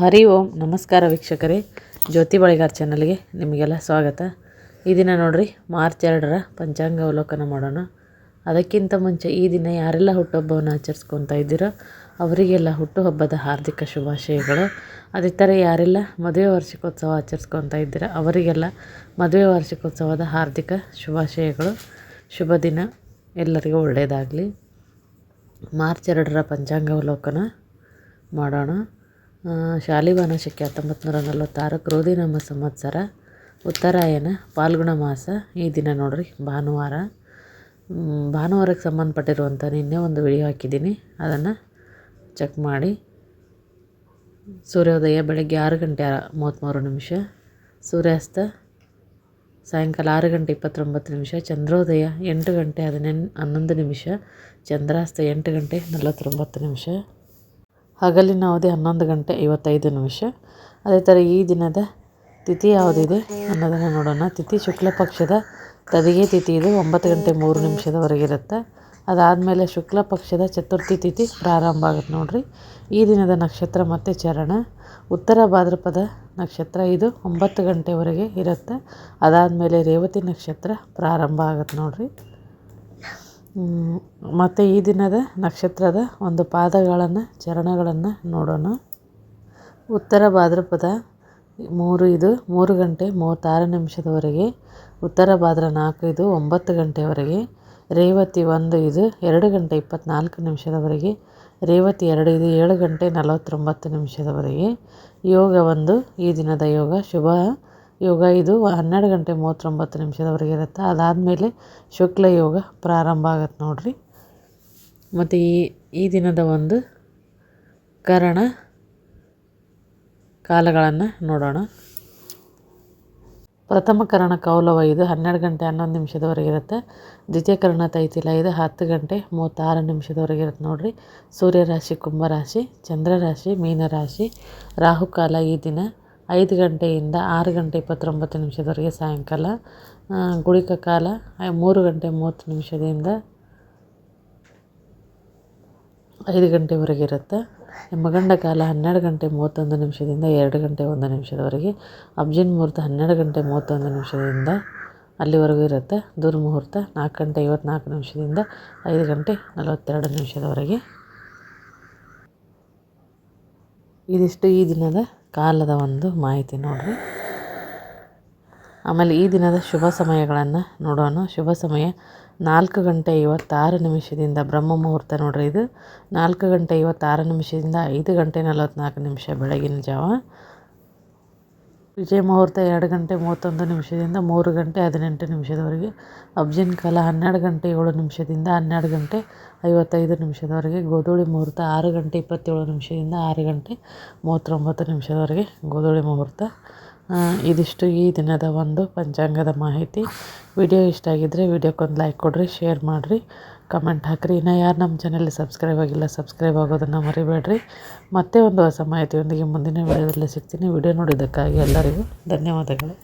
ಹರಿ ಓಂ, ನಮಸ್ಕಾರ ವೀಕ್ಷಕರೇ. ಜ್ಯೋತಿ ಬಳಿಗಾರ್ ಚಾನಲ್ಗೆ ನಿಮಗೆಲ್ಲ ಸ್ವಾಗತ. ಈ ದಿನ ನೋಡ್ರಿ, ಮಾರ್ಚ್ ಎರಡರ ಪಂಚಾಂಗ ಅವಲೋಕನ ಮಾಡೋಣ. ಅದಕ್ಕಿಂತ ಮುಂಚೆ ಈ ದಿನ ಯಾರೆಲ್ಲ ಹುಟ್ಟುಹಬ್ಬವನ್ನು ಆಚರಿಸ್ಕೊತ ಇದ್ದೀರೋ, ಅವರಿಗೆಲ್ಲ ಹುಟ್ಟುಹಬ್ಬದ ಹಾರ್ದಿಕ ಶುಭಾಶಯಗಳು. ಅದೇ ಥರ ಯಾರೆಲ್ಲ ಮದುವೆ ವಾರ್ಷಿಕೋತ್ಸವ ಆಚರಿಸ್ಕೊತಾ ಇದ್ದೀರಾ, ಅವರಿಗೆಲ್ಲ ಮದುವೆ ವಾರ್ಷಿಕೋತ್ಸವದ ಹಾರ್ದಿಕ ಶುಭಾಶಯಗಳು. ಶುಭ ದಿನ ಎಲ್ಲರಿಗೂ ಒಳ್ಳೆಯದಾಗಲಿ. ಮಾರ್ಚ್ ಎರಡರ ಪಂಚಾಂಗ ಅವಲೋಕನ ಮಾಡೋಣ. ಶಾಲಿವಾನ ಶಕೆ ಹತ್ತೊಂಬತ್ತು ನೂರ ನಲವತ್ತಾರು ಕ್ರೋಧಿ ನಮ್ಮ ಸಂವತ್ಸರ, ಉತ್ತರಾಯಣ, ಪಾಲ್ಗುಣ ಮಾಸ, ಈ ದಿನ ನೋಡ್ರಿ, ಭಾನುವಾರ. ಭಾನುವಾರಕ್ಕೆ ಸಂಬಂಧಪಟ್ಟಿರುವಂಥ ನಿನ್ನೆ ಒಂದು ವಿಡಿಯೋ ಹಾಕಿದ್ದೀನಿ. ಅದನ್ನು ಚೆಕ್ ಮಾಡಿ. ಸೂರ್ಯೋದಯ ಬೆಳಗ್ಗೆ ಆರು ಗಂಟೆ ಮೂವತ್ತ್ಮೂರು ನಿಮಿಷ, ಸೂರ್ಯಾಸ್ತ ಸಾಯಂಕಾಲ ಆರು ಗಂಟೆ ಇಪ್ಪತ್ತೊಂಬತ್ತು ನಿಮಿಷ, ಚಂದ್ರೋದಯ ಎಂಟು ಗಂಟೆ ಹದಿನೆಂಟು ಹನ್ನೊಂದು ನಿಮಿಷ, ಚಂದ್ರಾಸ್ತ ಎಂಟು ಗಂಟೆ ನಲವತ್ತೊಂಬತ್ತು ನಿಮಿಷ. ಹಗಲಿನ ಅವಧಿ ಹನ್ನೊಂದು ಗಂಟೆ ಐವತ್ತೈದು ನಿಮಿಷ. ಅದೇ ಥರ ಈ ದಿನದ ತಿಥಿ ಯಾವುದಿದೆ? ಅನ್ನೋದನ್ನು ನೋಡೋಣ. ತಿಥಿ ಶುಕ್ಲ ಪಕ್ಷದ ತದಿಗೆ ತಿಥಿ ಇದು ಒಂಬತ್ತು ಗಂಟೆ ಮೂರು ನಿಮಿಷದವರೆಗೆ ಇರುತ್ತೆ. ಅದಾದಮೇಲೆ ಶುಕ್ಲ ಪಕ್ಷದ ಚತುರ್ಥಿ ತಿಥಿ ಪ್ರಾರಂಭ ಆಗುತ್ತೆ ನೋಡಿರಿ. ಈ ದಿನದ ನಕ್ಷತ್ರ ಮತ್ತು ಚರಣ. ಉತ್ತರ ಭಾದ್ರಪದ ನಕ್ಷತ್ರ ಇದು ಒಂಬತ್ತು ಗಂಟೆವರೆಗೆ ಇರುತ್ತೆ. ಅದಾದಮೇಲೆ ರೇವತಿ ನಕ್ಷತ್ರ ಪ್ರಾರಂಭ ಆಗುತ್ತೆ ನೋಡಿರಿ. ಮತ್ತು ಈ ದಿನದ ನಕ್ಷತ್ರದ ಒಂದು ಪಾದಗಳನ್ನು, ಚರಣಗಳನ್ನು ನೋಡೋಣ. ಉತ್ತರ ಭಾದ್ರಪದ ಮೂರು ಇದು ಮೂರು ಗಂಟೆ ಮೂವತ್ತಾರು ನಿಮಿಷದವರೆಗೆ, ಉತ್ತರ ಭಾದ್ರ ನಾಲ್ಕು ಇದು ಒಂಬತ್ತು ಗಂಟೆವರೆಗೆ, ರೇವತಿ ಒಂದು ಇದು ಎರಡು ಗಂಟೆ ಇಪ್ಪತ್ತ್ನಾಲ್ಕು ನಿಮಿಷದವರೆಗೆ, ರೇವತಿ ಎರಡು ಇದು ಏಳು ಗಂಟೆ ನಲವತ್ತೊಂಬತ್ತು ನಿಮಿಷದವರೆಗೆ. ಯೋಗ ಒಂದು ಈ ದಿನದ ಯೋಗ. ಶುಭ. ಯೋಗ ಇದು ಹನ್ನೆರಡು ಗಂಟೆ ಮೂವತ್ತೊಂಬತ್ತು ನಿಮಿಷದವರೆಗೆ ಇರುತ್ತೆ. ಅದಾದಮೇಲೆ ಶುಕ್ಲ ಯೋಗ ಪ್ರಾರಂಭ ಆಗತ್ತೆ ನೋಡಿರಿ. ಮತ್ತು ಈ ಈ ದಿನದ ಒಂದು ಕರಣ ಕಾಲಗಳನ್ನು ನೋಡೋಣ. ಪ್ರಥಮ ಕರಣ ಕೌಲವ ಇದು ಹನ್ನೆರಡು ಗಂಟೆ ಹನ್ನೊಂದು ನಿಮಿಷದವರೆಗೆ ಇರುತ್ತೆ. ದ್ವಿತೀಯ ಕರಣ ತೈತಿಲ ಇದು ಹತ್ತು ಗಂಟೆ ಮೂವತ್ತಾರು ನಿಮಿಷದವರೆಗೆ ಇರುತ್ತೆ ನೋಡಿರಿ. ಸೂರ್ಯರಾಶಿ, ಕುಂಭರಾಶಿ, ಚಂದ್ರರಾಶಿ, ಮೀನರಾಶಿ, ರಾಹುಕಾಲ ಈ ದಿನ ಐದು ಗಂಟೆಯಿಂದ ಆರು ಗಂಟೆ ಇಪ್ಪತ್ತೊಂಬತ್ತು ನಿಮಿಷದವರೆಗೆ ಸಾಯಂಕಾಲ ಗುಳಿಕ ಕಾಲ ಮೂರು ಗಂಟೆ ಮೂವತ್ತು ನಿಮಿಷದಿಂದ ಐದು ಗಂಟೆವರೆಗೆ ಇರುತ್ತೆ. ಯಮಗಂಡ ಕಾಲ ಹನ್ನೆರಡು ಗಂಟೆ ಮೂವತ್ತೊಂದು ನಿಮಿಷದಿಂದ ಎರಡು ಗಂಟೆ ಒಂದು ನಿಮಿಷದವರೆಗೆ, ಅಬ್ಜಿನ್ ಮುಹೂರ್ತ ಹನ್ನೆರಡು ಗಂಟೆ ಮೂವತ್ತೊಂದು ನಿಮಿಷದಿಂದ ಅಲ್ಲಿವರೆಗೂ ಇರುತ್ತೆ. ದುರ್ಮುಹೂರ್ತ ನಾಲ್ಕು ಗಂಟೆ ಐವತ್ನಾಲ್ಕು ನಿಮಿಷದಿಂದ ಐದು ಗಂಟೆ ನಲವತ್ತೆರಡು ನಿಮಿಷದವರೆಗೆ. ಇದಿಷ್ಟು ಈ ದಿನದ ಕಾಲದ ಒಂದು ಮಾಹಿತಿ ನೋಡಿರಿ. ಆಮೇಲೆ ಈ ದಿನದ ಶುಭ ಸಮಯಗಳನ್ನು ನೋಡೋಣ. ಶುಭ ಸಮಯ ನಾಲ್ಕು ಗಂಟೆ ಐವತ್ತಾರು ನಿಮಿಷದಿಂದ ಬ್ರಹ್ಮ ಮುಹೂರ್ತ ನೋಡ್ರಿ ಇದು. ನಾಲ್ಕು ಗಂಟೆ ಐವತ್ತಾರು ನಿಮಿಷದಿಂದ ಐದು ಗಂಟೆ ನಲವತ್ತ್ನಾಲ್ಕು ನಿಮಿಷ ಬೆಳಗಿನ ಜಾವ. ವಿಜಯ ಮುಹೂರ್ತ ಎರಡು ಗಂಟೆ ಮೂವತ್ತೊಂದು ನಿಮಿಷದಿಂದ ಮೂರು ಗಂಟೆ ಹದಿನೆಂಟು ನಿಮಿಷದವರೆಗೆ, ಅಬ್ಜಿನ್ ಕಾಲ ಹನ್ನೆರಡು ಗಂಟೆ ಏಳು ನಿಮಿಷದಿಂದ ಹನ್ನೆರಡು ಗಂಟೆ ಐವತ್ತೈದು ನಿಮಿಷದವರೆಗೆ, ಗೋಧೂಳಿ ಮುಹೂರ್ತ ಆರು ಗಂಟೆ ಇಪ್ಪತ್ತೇಳು ನಿಮಿಷದಿಂದ ಆರು ಗಂಟೆ ಮೂವತ್ತೊಂಬತ್ತು ನಿಮಿಷದವರೆಗೆ ಗೋಧೂಳಿ ಮುಹೂರ್ತ. ಇದಿಷ್ಟು ಈ ದಿನದ ಒಂದು ಪಂಚಾಂಗದ ಮಾಹಿತಿ. ವಿಡಿಯೋ ಇಷ್ಟ ಆಗಿದ್ದರೆ ವಿಡಿಯೋಕ್ಕೊಂದು ಲೈಕ್ ಕೊಡಿರಿ, ಶೇರ್ ಮಾಡಿರಿ. ಕಮೆಂಟ್ ಹಾಕಿರಿ. ಇನ್ನು ಯಾರು ನಮ್ಮ ಚಾನೆಲ್ ಸಬ್ಸ್ಕ್ರೈಬ್ ಆಗಿಲ್ಲ, ಸಬ್ಸ್ಕ್ರೈಬ್ ಆಗೋದನ್ನು ಮರಿಬೇಡ್ರಿ. ಮತ್ತೆ ಒಂದು ಹೊಸ ಮಾಹಿತಿಯೊಂದಿಗೆ ಮುಂದಿನ ವಿಡಿಯೋದಲ್ಲಿ ಸಿಗ್ತೀನಿ. ವಿಡಿಯೋ ನೋಡಿದ್ದಕ್ಕಾಗಿ ಎಲ್ಲರಿಗೂ ಧನ್ಯವಾದಗಳು.